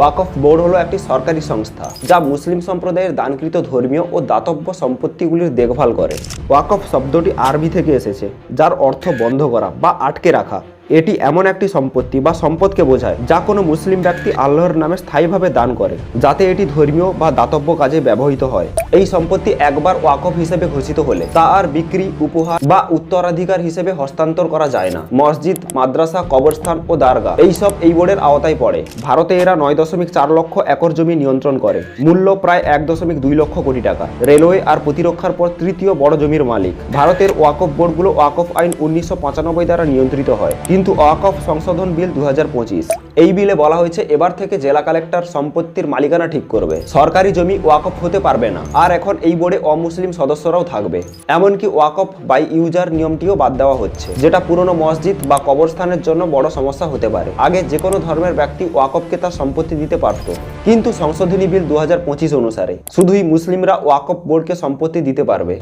ওয়াকফ board হলো একটি সরকারি সংস্থা যা মুসলিম সম্প্রদায়ের দানকৃত ধর্মীয় ও দাতব্য সম্পত্তিগুলির দেখভাল করে। ওয়াকফ শব্দটি আরবি থেকে এসেছে, যার অর্থ বন্ধ করা বা আটকে রাখা। এটি এমন একটি সম্পত্তি বা সম্পদকে বোঝায় যা কোনো মুসলিম ব্যক্তি আল্লাহর নামে স্থায়ীভাবে দান করে, যাতে এটি ধর্মীয় বা দাতব্য কাজে ব্যবহৃত হয়। এই সম্পত্তি একবার ওয়াকফ হিসেবে ঘোষিত হলে তা আর বিক্রি, উপহার বা উত্তরাধিকার হিসেবে হস্তান্তর করা যায় না। মসজিদ, মাদ্রাসা, কবরস্থান ও দারগা এই সব এই বোর্ডের আওতায় পড়ে। ভারতে এরা নয় দশমিক চার লক্ষ একর জমি নিয়ন্ত্রণ করে। মূল্য প্রায় এক দশমিক দুই লক্ষ কোটি টাকা। রেলওয়ে আর প্রতিরক্ষার পর তৃতীয় বড় জমির মালিক। ভারতের ওয়াকফ বোর্ডগুলো ওয়াকফ আইন উনিশশো পঁচানব্বই দ্বারা নিয়ন্ত্রিত হয়। কিন্তু ওয়াকফ সংশোধন বিল দু হাজার পঁচিশ। এই বিলে বলা হয়েছে, এবার থেকে জেলা কালেক্টর সম্পত্তির মালিকানা ঠিক করবে। সরকারি জমি ওয়াকফ হতে পারবে না। আর এখন এই বোর্ডে অমুসলিম সদস্যরাও থাকবে। এমনকি ওয়াকফ বাই ইউজার নিয়মটিও বাদ দেওয়া হচ্ছে, যেটা পুরনো মসজিদ বা কবরস্থানের জন্য বড় সমস্যা হতে পারে। আগে যে কোনো ধর্মের ব্যক্তি ওয়াকফকে তার সম্পত্তি দিতে পারত। কিন্তু সংশোধনী বিল দু হাজার পঁচিশ অনুসারে শুধুই মুসলিমরা ওয়াকফ বোর্ডকে সম্পত্তি দিতে পারবে।